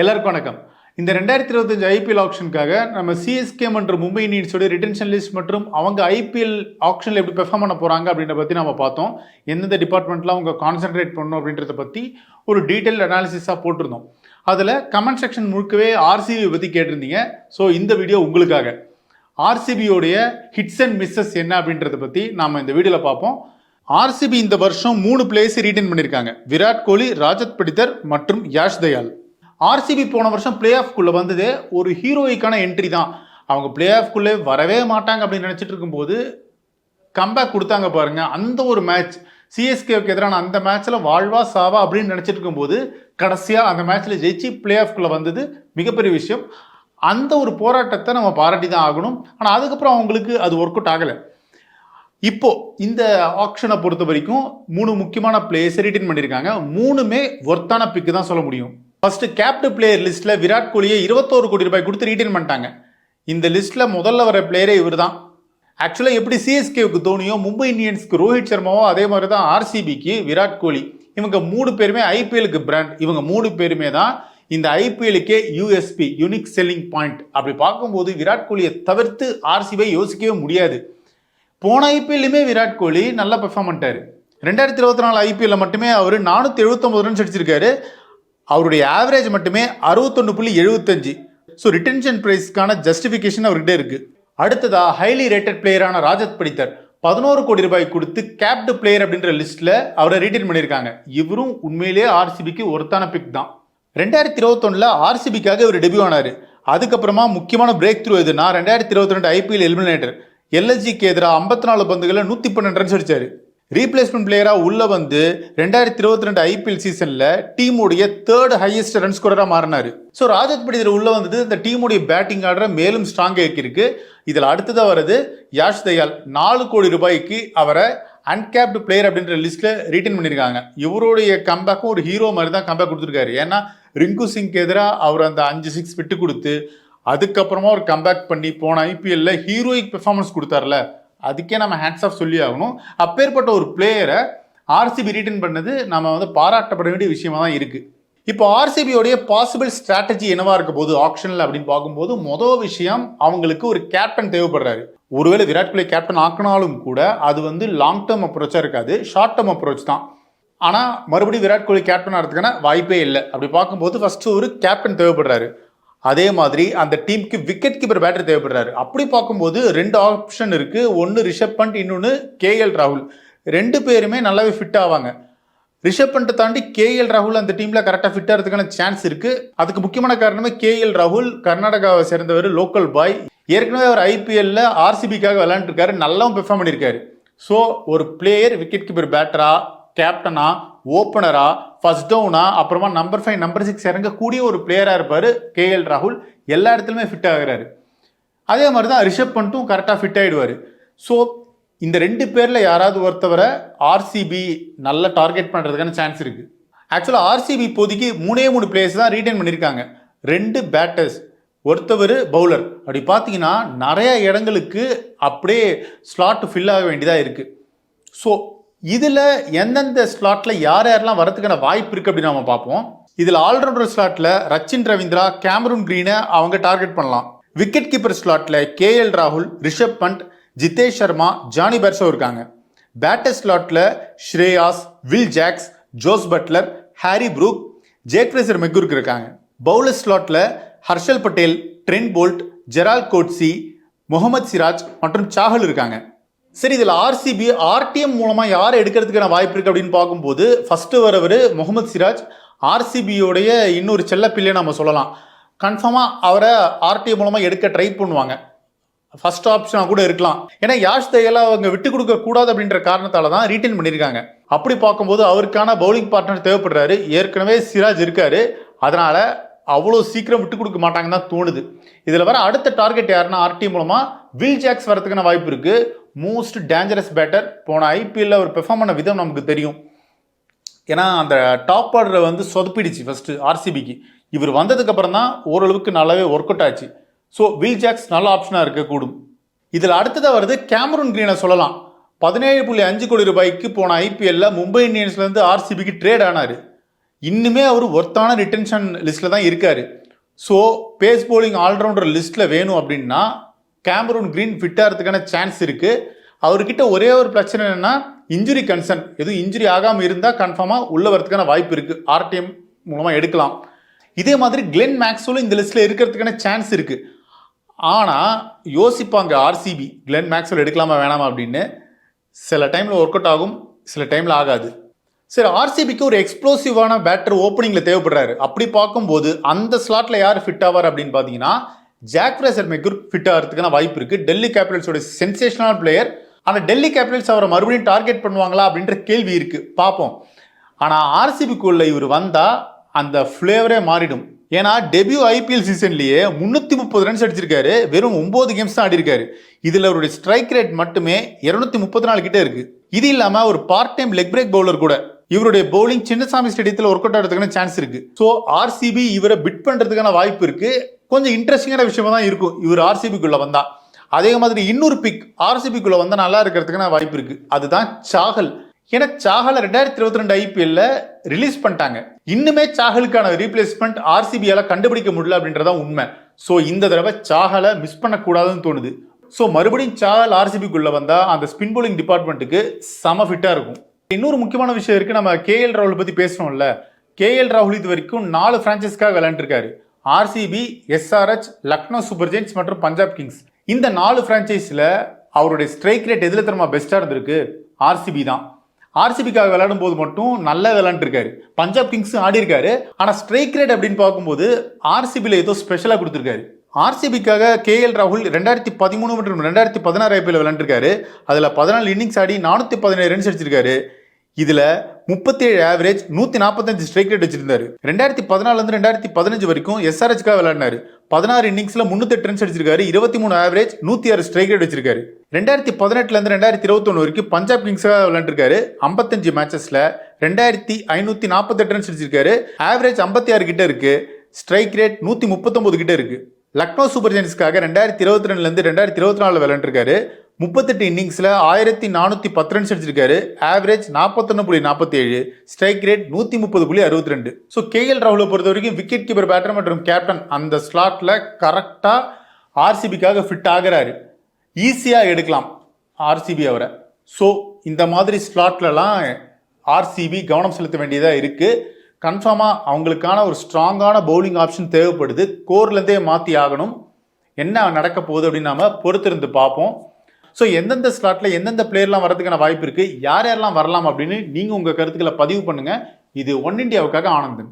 எல்லாருக்கும் வணக்கம். இந்த ரெண்டாயிரத்தி இருபத்தஞ்சு ஐபிஎல் ஆப்ஷனுக்காக நம்ம சிஎஸ்கே மற்றும் மும்பை இந்தியன்ஸோட ரிட்டன்ஷன் லிஸ்ட் மற்றும் அவங்க ஐபிஎல் ஆப்ஷனில் எப்படி பெர்ஃபார்ம் பண்ண போகிறாங்க அப்படின்றத பற்றி நம்ம பார்த்தோம். எந்தெந்த டிபார்ட்மெண்ட்டில் அவங்க கான்சென்ட்ரேட் பண்ணணும் அப்படின்றத பற்றி ஒரு டீட்டெயில் அனாலிசிஸாக போட்டிருந்தோம். அதில் கமெண்ட் செக்ஷன் முழுக்கவே ஆர்சிபி பற்றி கேட்டிருந்தீங்க. ஸோ இந்த வீடியோ உங்களுக்காக. ஆர்சிபியோடைய ஹிட்ஸ் அண்ட் மிஸ்ஸஸ் என்ன அப்படின்றத பற்றி நாம் இந்த வீடியோவில் பார்ப்போம். ஆர்சிபி இந்த வருஷம் மூணு பிளேயர்ஸ் ரீட்டைன் பண்ணியிருக்காங்க விராட் கோலி ராஜத் படித்தர் மற்றும் யாஷ் தயால் ஆர்சிபி போன வருஷம் பிளே ஆஃப்குள்ளே வந்தது. ஒரு ஹீரோயிக்கான என்ட்ரி தான். அவங்க பிளே ஆஃப்குள்ளே வரவே மாட்டாங்க அப்படின்னு நினச்சிட்டு இருக்கும்போது கம்பேக் கொடுத்தாங்க பாருங்க. அந்த ஒரு மேட்ச் சிஎஸ்கேவுக்கு எதிரான அந்த மேட்ச்சில் வாழ்வா சாவா அப்படின்னு நினச்சிட்டு இருக்கும்போது கடைசியாக அந்த மேட்ச்சில் ஜெயிச்சு பிளே ஆஃப்குள்ளே வந்தது மிகப்பெரிய விஷயம். அந்த ஒரு போராட்டத்தை நம்ம பாராட்டி தான் ஆகணும். ஆனால் அதுக்கப்புறம் அவங்களுக்கு அது ஒர்க் அவுட் ஆகலை. இப்போ இந்த ஆப்ஷனை பொறுத்த வரைக்கும் மூணு முக்கியமான பிளேயர்ஸ் ரிட்டைன் பண்ணியிருக்காங்க. மூணுமே ஒர்த்தான பிக்கு தான் சொல்ல முடியும். ஃபர்ஸ்ட் கேப்டு பிளேயர் லிஸ்ட்ல விராட் கோலியை இருபத்தோரு கோடி ரூபாய் கொடுத்து ரீட்டைன் பண்ணிட்டாங்க. இந்த லிஸ்ட்ல முதல்ல வர பிளேயரே இவர் தான் ஆக்சுவலாக எப்படி சிஎஸ்கேவுக்கு தோனியோ மும்பை இந்தியன்ஸ்க்கு ரோஹித் சர்மாவோ அதே மாதிரி தான் ஆர்சிபிக்கு விராட் கோலி. இவங்க மூணு பேருமே ஐபிஎலுக்கு பிராண்ட் இவங்க மூணு பேருமே தான் இந்த ஐபிஎலுக்கே யூஎஸ்பி யூனிக் செல்லிங் பாயிண்ட் அப்படி பார்க்கும்போது விராட் கோலியை தவிர்த்து ஆர்சிபியை யோசிக்கவே முடியாது. போன ஐபிஎல்லுமே விராட் கோலி நல்லா பெர்ஃபார்ம் பண்ணிட்டாரு. ரெண்டாயிரத்தி இருபத்தி நாலு ஐபிஎல்ல மட்டுமே அவர் நானூற்றி எழுபத்தொம்பது ரன்ஸ் அடிச்சிருக்காரு. அவருடைய ஆவரேஜ் மட்டுமே அறுபத்தொன்று புள்ளி எழுபத்தஞ்சு ஸோ ரிட்டன்ஷன் ப்ரைஸ்க்கான ஜஸ்டிஃபிகேஷன் அவர்கிட்ட இருக்கு. அடுத்ததா ஹைலி ரேட்டட் பிளேயரான ராஜத் படித்தர். பதினோரு கோடி ரூபாய் கொடுத்து கேப்டு பிளேயர் அப்படின்ற லிஸ்ட்ல அவரை ரீட்டைன் பண்ணியிருக்காங்க. இவரும் உண்மையிலேயே ஆர்சிபிக்கு ஒருத்தான பிக் தான். ரெண்டாயிரத்தி இருபத்தொன்னுல ஆர்சிபிக்காக இவர் டெபியூ ஆனாரு. அதுக்கப்புறமா முக்கியமான பிரேக் த்ரூ எதுனா ரெண்டாயிரத்தி இருபத்தி ரெண்டு ஐபிஎல் எலிமினேட்டர் எல்எஸ்ஜிக்கு எதிராக ஐம்பத்தி நாலு பந்துகளில் நூற்றி பன்னெண்டு ரன்ஸ் அடிச்சாரு. ரீப்ளேஸ்மெண்ட் பிளேயராக உள்ள வந்து ரெண்டாயிரத்தி இருபத்தி ரெண்டு ஐபிஎல் சீசனில் டீமுடைய தேர்ட் ஹையஸ்ட் ரன் ஸ்கோரராக மாறினாரு. ஸோ ராஜத் படிதர் உள்ள வந்தது இந்த டீமுடைய பேட்டிங் ஆர்டரை மேலும் ஸ்ட்ராங் ஆக்கியிருக்கு இதில் அடுத்ததாக வருது யாஷ் தயால். நாலு கோடி ரூபாய்க்கு அவரை அன்கேப்டு பிளேயர் அப்படின்ற லிஸ்ட்ல ரீட்டைன் பண்ணியிருக்காங்க. இவருடைய கம்பேக்கும் ஒரு ஹீரோ மாதிரி தான் கம்பேக் கொடுத்துருக்காரு. ஏன்னா ரிங்கு சிங்க்கு எதிராக அவர் அந்த அஞ்சு சிக்ஸ் விட்டு கொடுத்து அதுக்கப்புறமா ஒரு கம்பேக் பண்ணி போன ஐபிஎல்ல ஹீரோயிக் பெர்ஃபார்மன்ஸ் கொடுத்தாருல. அதுக்கே நம்ம ஹேண்ட்ஸ் ஆஃப் சொல்லி ஆகணும். அப்பேற்பட்ட ஒரு பிளேயரை ஆர்சிபி ரீட்டைன் பண்ணது நம்ம வந்து பாராட்டப்பட வேண்டிய விஷயமா தான் இருக்குது இப்போ ஆர்சிபியோடைய பாசிபிள் ஸ்ட்ராட்டஜி என்னவா இருக்க போகுது? ஆப்ஷனில் அப்படின்னு பார்க்கும்போது மொதல் விஷயம் அவங்களுக்கு ஒரு கேப்டன் தேவைப்படுறாரு. ஒருவேளை விராட் கோலி கேப்டன் ஆக்கினாலும் கூட அது வந்து லாங் டேர்ம் அப்ரோச்சாக இருக்காது. ஷார்ட் டேர்ம் அப்ரோச் தான். ஆனால் மறுபடியும் விராட் கோலி கேப்டன் ஆகிறதுக்கான வாய்ப்பே இல்லை. அப்படி பார்க்கும்போது ஃபஸ்ட்டு ஒரு கேப்டன் தேவைப்படுறாரு. அதே மாதிரி அந்த டீமுக்கு விக்கெட் கீப்பர் பேட்டர் தேவைப்படுறாரு. அப்படி பார்க்கும்போது ரெண்டு ஆப்ஷன் இருக்கு. ஒன்று ரிஷப் பண்ட் இன்னொன்று கேஎல் ராகுல். ரெண்டு பேருமே நல்லாவே ஃபிட் ஆவாங்க. ரிஷப் பண்ட்டை தாண்டி கேஎல் ராகுல் அந்த டீம்ல கரெக்டாக ஃபிட் ஆகிறதுக்கான சான்ஸ் இருக்கு. அதுக்கு முக்கியமான காரணமே கேஎல் ராகுல். கர்நாடகாவை சேர்ந்தவர் லோக்கல் பாய் ஏற்கனவே அவர் ஐபிஎல்ல ஆர்சிபிக்காக விளாண்டுருக்காரு நல்லாவும் பெர்ஃபார்ம் பண்ணியிருக்காரு ஸோ ஒரு பிளேயர் விக்கெட் கீப்பர் பேட்டரா கேப்டனா ஓப்பனரா ஃபர்ஸ்ட் டவுனா அப்புறமா நம்பர் ஃபைவ் நம்பர் சிக்ஸ் இறங்கக்கூடிய ஒரு பிளேயராக இருப்பார் கேஎல் ராகுல். எல்லா இடத்துலையுமே ஃபிட் ஆகிறாரு. அதே மாதிரி தான் ரிஷப் பண்ணிட்டும் கரெக்டாக ஃபிட் ஆகிடுவார் ஸோ இந்த ரெண்டு பேரில் யாராவது ஒருத்தவரை ஆர்சிபி நல்ல டார்கெட் பண்ணுறதுக்கான சான்ஸ் இருக்குது ஆக்சுவலாக ஆர்சிபி இப்போதைக்கு மூணே மூணு பிளேயர்ஸ் தான் ரீட்டைன் பண்ணியிருக்காங்க ரெண்டு பேட்டர்ஸ் ஒருத்தவர் பவுலர் அப்படி பார்த்தீங்கன்னா நிறைய இடங்களுக்கு அப்படியே ஸ்லாட் ஃபில் ஆக வேண்டியதாக இருக்குது ஸோ இதில் எந்தெந்த ஸ்லாட்டில் யார் யாரெல்லாம் வரதுக்கான வாய்ப்பு இருக்குது அப்படின்னு நம்ம பார்ப்போம். இதில் ஆல்ரவுண்டர் ஸ்லாட்டில் ரச்சின் ரவீந்திரா கேமரூன் கிரீனை அவங்க டார்கெட் பண்ணலாம். விக்கெட் கீப்பர் ஸ்லாட்டில் கேஎல் ராகுல் ரிஷப் பண்ட் ஜிதேஷ் சர்மா ஜானி பெர்சோ இருக்காங்க. பேட்டர் ஸ்லாட்டில் Shreyas Will Jacks Jos Buttler Harry Brook Jake Fraser மெக்குருக்கு இருக்காங்க. பவுலர் ஸ்லாட்டில் Harshal Patel Trent Boult Gerald Coetzee Mohammed Siraj மற்றும் சாஹல் இருக்காங்க. சரி இதில் ஆர்சிபி ஆர்டிஎம் மூலமாக யார் எடுக்கிறதுக்கான வாய்ப்பு இருக்குது அப்படின்னு பார்க்கும்போது ஃபஸ்ட்டு வரவர் முகமது சிராஜ். ஆர்சிபியோடைய இன்னொரு செல்லப்பிள்ளையை நம்ம சொல்லலாம். கன்ஃபார்மாக அவரை ஆர்டிஎம் மூலமாக எடுக்க ட்ரை பண்ணுவாங்க. ஃபர்ஸ்ட் ஆப்ஷனாக கூட இருக்கலாம். ஏன்னா யாஷ் தயலா அவங்க விட்டு கொடுக்க கூடாது அப்படின்ற காரணத்தால தான் ரீட்டைன் பண்ணியிருக்காங்க. அப்படி பார்க்கும்போது அவருக்கான பவுலிங் பார்ட்னர் தேவைப்படுறாரு. ஏற்கனவே சிராஜ் இருக்காரு. அதனால அவ்வளோ சீக்கிரம் விட்டு கொடுக்க மாட்டாங்கன்னு தான் தோணுது. இதில் வர அடுத்த டார்கெட் யாருன்னா ஆர்டி மூலமாக வில் ஜாக்ஸ் வரதுக்கான வாய்ப்பு இருக்குது மோஸ்ட் டேஞ்சரஸ் பேட்டர் போன ஐபிஎல்ல அவர் பெர்ஃபார்ம் பண்ண விதம் நமக்கு தெரியும். ஏன்னா அந்த டாப் ஆர்டரை வந்து சொதப்பிடுச்சு ஃபஸ்ட்டு ஆர்சிபிக்கு இவர் வந்ததுக்கப்புறம் தான் ஓரளவுக்கு நல்லாவே ஒர்க் அவுட் ஆச்சு. ஸோ வில் ஜாக்ஸ் நல்ல ஆப்ஷனாக இருக்கக்கூடும். இதில் அடுத்ததாக வருது கேமரூன் க்ரீனை சொல்லலாம். பதினேழு புள்ளி அஞ்சு கோடி ரூபாய்க்கு போன ஐபிஎல்ல மும்பை இந்தியன்ஸ்லேருந்து ஆர்சிபிக்கு ட்ரேட் ஆனார். இன்னுமே அவர் ஒர்த்தான ரிட்டன்ஷன் லிஸ்ட்டில் தான் இருக்கார். ஸோ பேஸ் போலிங் ஆல்ரவுண்டர் லிஸ்ட்டில் வேணும் அப்படின்னா கேமரூன் கிரீன் ஃபிட் ஆகிறதுக்கான சான்ஸ் இருக்குது அவர்கிட்ட ஒரே ஒரு பிரச்சனை என்னென்னா இன்ஜுரி கன்சர்ன் எதுவும் இன்ஜுரி ஆகாமல் இருந்தால் கன்ஃபார்மாக உள்ள வரதுக்கான வாய்ப்பு இருக்குது ஆர்டிஎம் மூலமாக எடுக்கலாம். இதே மாதிரி கிளென் மேக்ஸ்வலும் இந்த லிஸ்ட்டில் இருக்கிறதுக்கான சான்ஸ் இருக்குது ஆனால் யோசிப்பாங்க ஆர்சிபி கிளென் மேக்ஸ்வல் எடுக்கலாமா வேணாமா அப்படின்னு. சில டைமில் ஒர்க் அவுட் ஆகும் சில டைமில் ஆகாது. சரி ஆர்சிபிக்கு ஒரு எக்ஸ்ப்ளோசிவான பேட்டர் ஓப்பனிங்கில் தேவைப்படுறாரு. அப்படி பார்க்கும்போது அந்த ஸ்லாட்டில் யார் ஃபிட் ஆவார் அப்படின்னு பார்த்தீங்கன்னா ஜாக் ஃப்ரேசர் மெக்கூர் ஃபிட் ஆகிறதுக்கான வாய்ப்பு இருக்குது டெல்லி கேபிட்டல்ஸோட சென்சேஷனல் பிளேயர் ஆனால் டெல்லி கேபிட்டல்ஸ் அவரை மறுபடியும் டார்கெட் பண்ணுவாங்களா அப்படின்ற கேள்வி இருக்குது பார்ப்போம். ஆனால் ஆர்சிபிக்குள்ள இவர் வந்தால் அந்த ஃப்ளேவரே மாறிடும். ஏன்னா டெபியூ ஐபிஎல் சீசன்லேயே முந்நூற்றி முப்பது ரன்ஸ் அடிச்சிருக்காரு. வெறும் ஒம்பது கேம்ஸ் தான் ஆடிருக்காரு. இதில் அவருடைய ஸ்ட்ரைக் ரேட் மட்டுமே இரநூத்தி முப்பத்தி நாலு கிட்டே இருக்குது இது இல்லாமல் ஒரு part time leg break bowler கூட இவருடைய பவுலிங் சின்னசாமி ஸ்டேடியத்தில் ஒர்க் அவுட் ஆகிறதுக்கான சான்ஸ் இருக்குது ஸோ ஆர்சிபி இவரை பிட் பண்ணுறதுக்கான வாய்ப்பு இருக்குது கொஞ்சம் இன்ட்ரெஸ்டிங்கான விஷயமா தான் இருக்கும். இவர் ஆர்சிபிக்குள்ளே வந்தால் அதே மாதிரி இன்னொரு பிக் ஆர்சிபிக்குள்ளே வந்தால் நல்லா இருக்கிறதுக்கான வாய்ப்பு இருக்குது அதுதான் சாகல். ஏன்னா சாகலை ரெண்டாயிரத்தி இருபத்தி ரெண்டு ஐபிஎல்ல ரிலீஸ் பண்ணிட்டாங்க. இன்னுமே சாகலுக்கான ரீப்ளேஸ்மெண்ட் ஆர்சிபியால கண்டுபிடிக்க முடியல அப்படின்றதான் உண்மை. ஸோ இந்த தடவை சாகலை மிஸ் பண்ணக்கூடாதுன்னு தோணுது. ஸோ மறுபடியும் சாகல் ஆர்சிபிக்குள்ளே வந்தால் அந்த ஸ்பின் போலிங் டிபார்ட்மெண்ட்டுக்கு செம ஃபிட்டாக இருக்கும். இன்னொரு முக்கியமான விஷயம் இருக்குது நம்ம கேஎல் ராகுல் பற்றி பேசணும்ல கேஎல் ராகுல் இது வரைக்கும் நாலு ஃப்ரான்ச்சைஸ்க்காக விளையாண்டுருக்காரு. RCB SRH Lucknow super giants மற்றும் பஞ்சாப் கிங்ஸ் இந்த நாலு ஃப்ரான்ச்சைஸில் அவருடைய ஸ்ட்ரைக் ரேட் எதில் தெரியுமா பெஸ்ட்டாக இருந்திருக்கு ஆர்சிபி தான். ஆர்சிபிக்காக விளையாடும் போது மட்டும் நல்லா விளையாண்டுருக்காரு. பஞ்சாப் கிங்ஸும் ஆடி இருக்காரு ஆனால் ஸ்ட்ரைக் ரேட் அப்படின்னு பார்க்கும்போது ஆர்சிபியில் ஏதோ ஸ்பெஷலாக கொடுத்துருக்காரு. ஆர்சிபிக்காக கேஎல் ராகுல் ரெண்டாயிரத்தி பதிமூணு மற்றும் ரெண்டாயிரத்தி பதினாறு ஐபிஎல் விளையாண்டுருக்காரு. அதில் பதினாலு இன்னிங்ஸ் ஆடி நானூற்றி பதினேழு ரன்ஸ் அடிச்சிருக்காரு. இதில் முப்பத்தேழு ஆவரேஜ் நூற்றி நாற்பத்தஞ்சு ஸ்ட்ரைக் ரேட் வச்சிருந்தாரு. ரெண்டாயிரத்தி பதினாலுலேருந்து ரெண்டாயிரத்தி பதினஞ்சு வரைக்கும் எஸ்ஆர்ஹெச்காக விளையாடினாரு. பதினாறு இன்னிங்ஸில் முந்நூற்றி ரன்ஸ் அடிச்சிருக்காரு. இருபத்தி மூணு ஆவரேஜ் நூற்றி ஆறு ஸ்ட்ரைக் ரேட் வச்சிருக்காரு. ரெண்டாயிரத்தி பதினெட்டுலேருந்து ரெண்டாயிரத்தி இருபத்தொன்னு வரைக்கும் பஞ்சாப் கிங்ஸாக விளையாண்டுருக்காரு. ஐம்பத்தஞ்சு மேட்சஸில் ரெண்டாயிரத்தி ஐநூற்றி நாற்பத்தெட்டு ரன்ஸ் அடிச்சிருக்காரு. ஆவரேஜ் ஐம்பத்தி ஆறு கிட்ட இருக்குது ஸ்ட்ரைக் ரேட் நூற்றி முப்பத்தொம்போது கிட்ட இருக்குது லக்னோ சூப்பர் ஜெயின்ஸ்க்காக ரெண்டாயிரத்தி இருபத்தி ரெண்டுலேருந்து ரெண்டாயிரத்தி இருபத்தி நாலு விளையாண்டுருக்காரு. முப்பத்தெட்டு இன்னிங்ஸில் ஆயிரத்தி நானூற்றி பத்து ரன்ஸ் அடிச்சிருக்காரு. ஆவரேஜ் நாற்பத்தொன்று புள்ளி நாற்பத்தி ஏழு ஸ்ட்ரைக் ரேட் நூற்றி முப்பது புள்ளி அறுபத்தி ரெண்டு. ஸோ கேஎல் ராகுலை பொறுத்த வரைக்கும் விக்கெட் கீப்பர் பேட்டர் மற்றும் கேப்டன் அந்த ஸ்லாட்டில் கரெக்டாக ஆர்சிபிக்காக ஃபிட் ஆகிறாரு. ஈஸியாக எடுக்கலாம் ஆர்சிபி அவரை. ஸோ இந்த மாதிரி ஸ்லாட்லலாம் ஆர்சிபி கவனம் செலுத்த வேண்டியதாக இருக்குது கன்ஃபார்மாக அவங்களுக்கான ஒரு ஸ்ட்ராங்கான பவுலிங் ஆப்ஷன் தேவைப்படுது. கோர்லேருந்தே மாற்றி ஆகணும். என்ன நடக்க போகுது அப்படின்னு நாம பொறுத்திருந்து பார்ப்போம். ஸோ எந்தெந்த ஸ்லாட்டில் எந்தெந்த பிளேயர்லாம் வரதுக்கான வாய்ப்பு இருக்குது யார் யாரெல்லாம் வரலாம் அப்படின்னு நீங்கள் உங்கள் கருத்துக்களை பதிவு பண்ணுங்கள் இது ஒன் இண்டியாவுக்காக ஆனந்தன்.